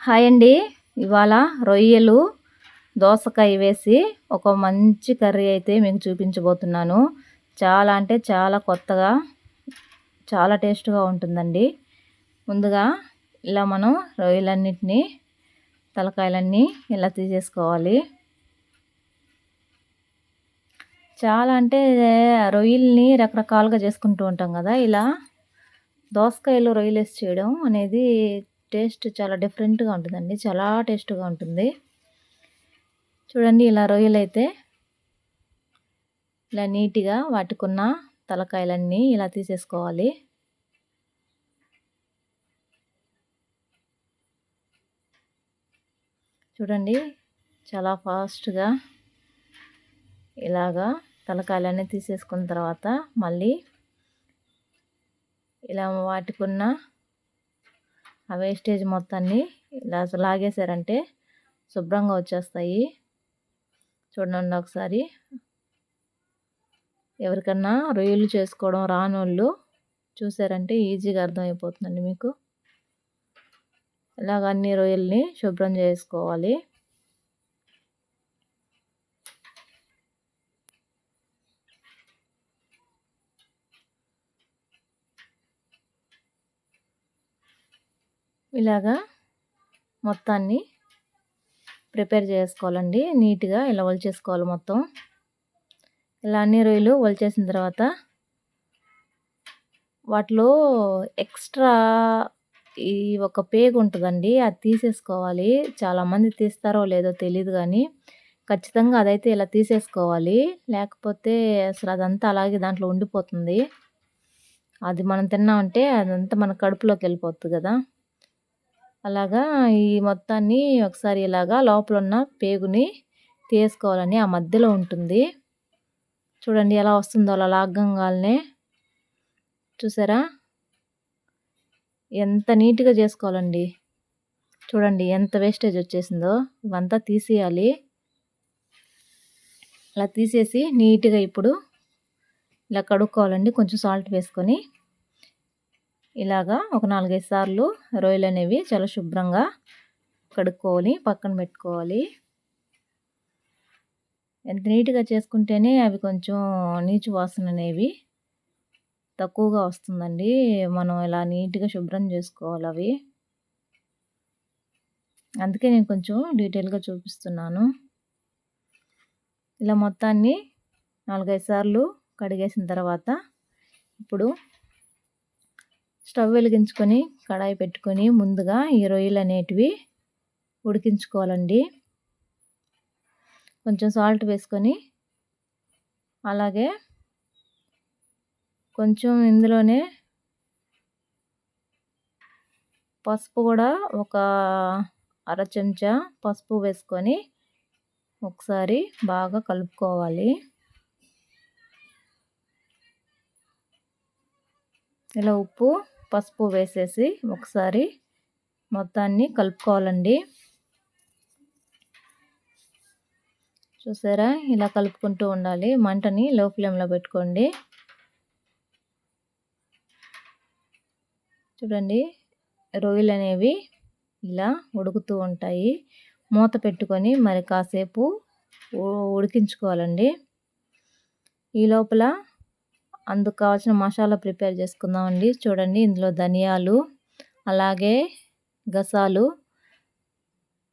Hi అండి. ఇవాళ రొయ్యలు దోసకాయ వేసి ఒక మంచి కర్రీ అయితే మీకు చూపించబోతున్నాను. చాలా అంటే చాలా కొత్తగా చాలా టేస్ట్గా ఉంటుందండి. ముందుగా ఇలా మనం రొయ్యలన్నిటినీ తలకాయలన్నీ ఇలా తీసేసుకోవాలి. చాలా అంటే రొయ్యల్ని రకరకాలుగా చేసుకుంటూ ఉంటాం కదా. ఇలా దోసకాయలు రొయ్యలు వేసి చేయడం అనేది టేస్ట్ చాలా డిఫరెంట్గా ఉంటుందండి. చాలా టేస్ట్గా ఉంటుంది. చూడండి ఇలా రొయ్యలైతే ఇలా నీట్గా వాటికున్న తలకాయలన్నీ ఇలా తీసేసుకోవాలి. చూడండి చాలా ఫాస్ట్గా ఇలాగా తలకాయలన్నీ తీసేసుకున్న తర్వాత మళ్ళీ ఇలా వాటికున్న ఆ వేస్టేజ్ మొత్తాన్ని ఇలా లాగేశారంటే శుభ్రంగా వచ్చేస్తాయి. చూడండి ఒకసారి. ఎవరికన్నా రొయ్యలు చేసుకోవడం రానోళ్ళు చూసారంటే ఈజీగా అర్థమైపోతుందండి మీకు. ఇలాగ అన్ని రొయ్యల్ని శుభ్రం చేసుకోవాలి. ఇలాగా మొత్తాన్ని ప్రిపేర్ చేసుకోవాలండి. నీట్గా ఇలా వలిచేసుకోవాలి మొత్తం. ఇలా అన్ని రొయ్యలు వలిచేసిన తర్వాత వాటిలో ఎక్స్ట్రా ఈ ఒక పేగు ఉంటుందండి. అది తీసేసుకోవాలి. చాలామంది తీస్తారో లేదో తెలియదు కానీ ఖచ్చితంగా అదైతే ఇలా తీసేసుకోవాలి. లేకపోతే అసలు అదంతా అలాగే దాంట్లో ఉండిపోతుంది. అది మనం తిన్నామంటే అదంతా మన కడుపులోకి వెళ్ళిపోతుంది కదా. అలాగా ఈ మొత్తాన్ని ఒకసారి ఇలాగా లోపల ఉన్న పేగుని తీసుకోవాలని ఆ మధ్యలో ఉంటుంది. చూడండి ఎలా వస్తుందో అలా లాగ్గంగానే చూసారా? ఎంత నీట్గా చేసుకోవాలండి. చూడండి ఎంత వేస్టేజ్ వచ్చేసిందో ఇవంతా తీసేయాలి. అలా తీసేసి నీట్గా ఇప్పుడు ఇలా కడుక్కోవాలండి. కొంచెం సాల్ట్ వేసుకొని. ఇలాగా ఒక నాలుగైదు సార్లు రొయ్యలు అనేవి చాలా శుభ్రంగా కడుక్కోవాలి పక్కన పెట్టుకోవాలి. ఎంత నీట్గా చేసుకుంటేనే అవి కొంచెం నీచు వాసన అనేవి తక్కువగా వస్తుందండి. మనం ఇలా నీట్గా శుభ్రం చేసుకోవాలి అవి. అందుకే నేను కొంచెం డీటెయిల్గా చూపిస్తున్నాను. ఇలా మొత్తాన్ని నాలుగైదు సార్లు కడిగేసిన తర్వాత ఇప్పుడు స్టవ్ వెలిగించుకొని కడాయి పెట్టుకొని ముందుగా ఈ రొయ్యలు అనేటివి ఉడికించుకోవాలండి. కొంచెం సాల్ట్ వేసుకొని అలాగే కొంచెం ఇందులోనే పసుపు కూడా ఒక అర చెంచా పసుపు వేసుకొని ఒకసారి బాగా కలుపుకోవాలి. ఇలా ఉప్పు పసుపు వేసేసి ఒకసారి మొత్తాన్ని కలుపుకోవాలండి. చూసారా? ఇలా కలుపుకుంటూ ఉండాలి. మంటని లో ఫ్లేమ్లో పెట్టుకోండి. చూడండి. రొయ్యలు అనేవి ఇలా ఉడుకుతూ ఉంటాయి. మూత పెట్టుకొని మరి కాసేపు ఉడికించుకోవాలండి. ఈ లోపల అందుకు కావాల్సిన మసాలా ప్రిపేర్ చేసుకుందామండి. చూడండి ఇందులో ధనియాలు అలాగే గసాలు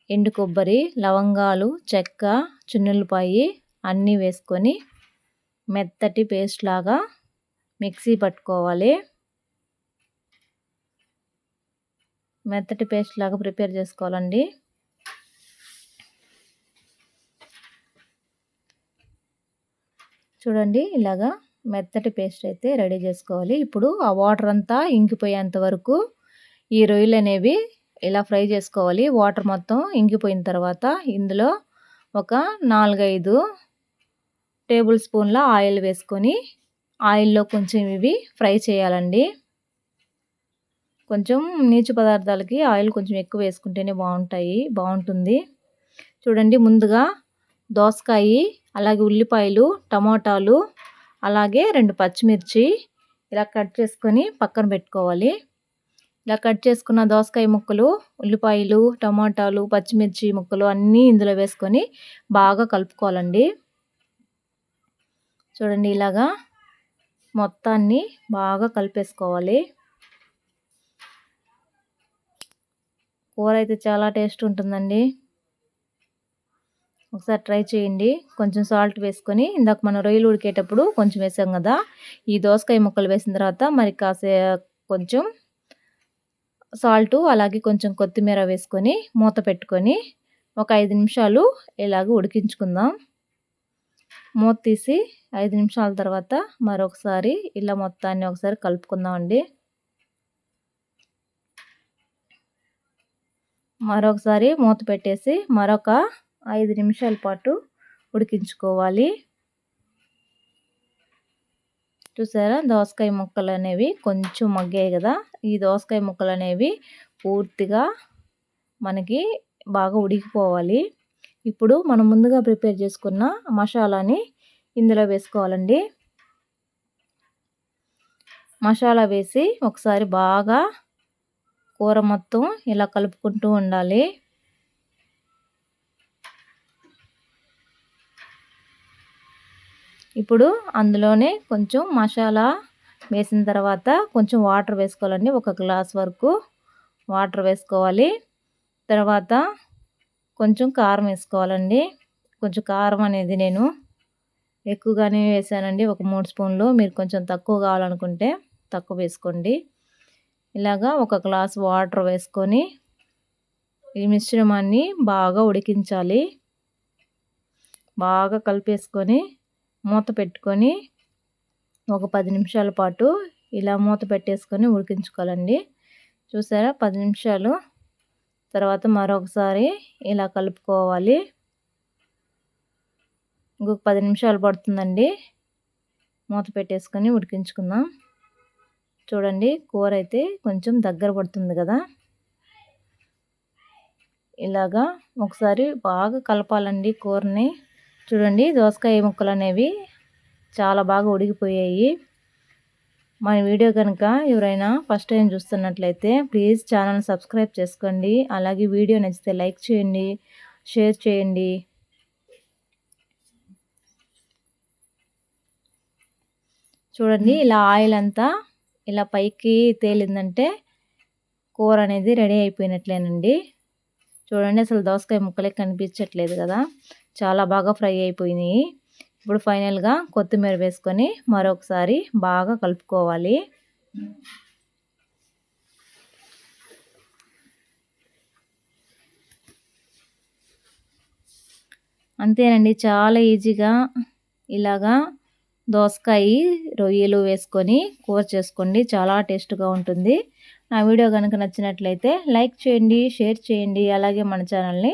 ఎండు కొబ్బరి లవంగాలు చెక్క చున్నులపాయి అన్నీ వేసుకొని మెత్తటి పేస్ట్ లాగా మిక్సీ పట్టుకోవాలి. మెత్తటి పేస్ట్ లాగా ప్రిపేర్ చేసుకోవాలండి. చూడండి ఇలాగా మెత్తటి పేస్ట్ అయితే రెడీ చేసుకోవాలి. ఇప్పుడు ఆ వాటర్ అంతా ఇంకిపోయేంత వరకు ఈ రొయ్యలు అనేవి ఇలా ఫ్రై చేసుకోవాలి. వాటర్ మొత్తం ఇంకిపోయిన తర్వాత ఇందులో ఒక నాలుగైదు టేబుల్ స్పూన్ల ఆయిల్ వేసుకొని ఆయిల్లో కొంచెం ఇవి ఫ్రై చేయాలండి. కొంచెం నీచు పదార్థాలకి ఆయిల్ కొంచెం ఎక్కువ వేసుకుంటేనే బాగుంటాయి బాగుంటుంది. చూడండి ముందుగా దోసకాయ అలాగే ఉల్లిపాయలు టమోటాలు అలాగే రెండు పచ్చిమిర్చి ఇలా కట్ చేసుకొని పక్కన పెట్టుకోవాలి. ఇలా కట్ చేసుకున్న దోసకాయ ముక్కలు ఉల్లిపాయలు టమాటాలు పచ్చిమిర్చి ముక్కలు అన్నీ ఇందులో వేసుకొని బాగా కలుపుకోవాలండి. చూడండి ఇలాగా మొత్తాన్ని బాగా కలిపేసుకోవాలి. కూర అయితే చాలా టేస్ట్ ఉంటుందండి. ఒకసారి ట్రై చేయండి. కొంచెం సాల్ట్ వేసుకొని ఇందాక మనం రొయ్యలు ఉడికేటప్పుడు కొంచెం వేసాం కదా ఈ దోసకాయ ముక్కలు వేసిన తర్వాత మరి కాసే కొంచెం సాల్టు అలాగే కొంచెం కొత్తిమీర వేసుకొని మూత పెట్టుకొని ఒక ఐదు నిమిషాలు ఇలాగ ఉడికించుకుందాం. మూత తీసి ఐదు నిమిషాల తర్వాత మరొకసారి ఇలా మొత్తాన్ని ఒకసారి కలుపుకుందాం అండి మరొకసారి మూత పెట్టేసి మరొక ఐదు నిమిషాల పాటు ఉడికించుకోవాలి. చూసారా? దోసకాయ ముక్కలు అనేవి కొంచెం మగ్గాయి కదా? ఈ దోసకాయ ముక్కలు అనేవి పూర్తిగా మనకి బాగా ఉడికిపోవాలి. ఇప్పుడు మనం ముందుగా ప్రిపేర్ చేసుకున్న మసాలాని ఇందులో వేసుకోవాలండి. మసాలా వేసి ఒకసారి బాగా కూర మొత్తం ఇలా కలుపుకుంటూ ఉండాలి. ఇప్పుడు అందులోనే కొంచెం మసాలా వేసిన తర్వాత కొంచెం వాటర్ వేసుకోవాలండి. ఒక గ్లాస్ వరకు వాటర్ వేసుకోవాలి. తర్వాత కొంచెం కారం వేసుకోవాలండి. కొంచెం కారం అనేది నేను ఎక్కువగానే వేసానండి. ఒక మూడు స్పూన్లు. మీరు కొంచెం తక్కువ కావాలనుకుంటే తక్కువ వేసుకోండి. ఇలాగా ఒక గ్లాస్ వాటర్ వేసుకొని ఈ మిశ్రమాన్ని బాగా ఉడికించాలి. బాగా కలిపేసుకొని మూత పెట్టుకొని ఒక పది నిమిషాల పాటు ఇలా మూత పెట్టేసుకొని ఉడికించుకోవాలండి. చూసారా? పది నిమిషాలు. తర్వాత మరొకసారి ఇలా కలుపుకోవాలి. ఇంకొక పది నిమిషాలు పడుతుందండి. మూత పెట్టేసుకొని ఉడికించుకుందాం. చూడండి కూర అయితే కొంచెం దగ్గర పడుతుంది కదా. ఇలాగా ఒకసారి బాగా కలపాలండి కూరని. చూడండి దోసకాయ ముక్కలు అనేవి చాలా బాగా ఉడికిపోయాయి. మన వీడియో కనుక ఎవరైనా ఫస్ట్ టైం చూస్తున్నట్లయితే ప్లీజ్ ఛానల్ సబ్స్క్రైబ్ చేసుకోండి. అలాగే వీడియో నచ్చితే లైక్ చేయండి షేర్ చేయండి. చూడండి ఇలా ఆయిల్ అంతా ఇలా పైకి తేలిందంటే కూర అనేది రెడీ అయిపోయినట్లేనండి. చూడండి అసలు దోసకాయ ముక్కలే కనిపించట్లేదు కదా. చాలా బాగా ఫ్రై అయిపోయినాయి. ఇప్పుడు ఫైనల్గా కొత్తిమీర వేసుకొని మరొకసారి బాగా కలుపుకోవాలి. అంతేనండి చాలా ఈజీగా ఇలాగా దోసకాయ రొయ్యలు వేసుకొని కూర చేసుకోండి చాలా టేస్ట్గా ఉంటుంది. నా వీడియో కనుక నచ్చినట్లయితే లైక్ చేయండి షేర్ చేయండి అలాగే మన ఛానల్ని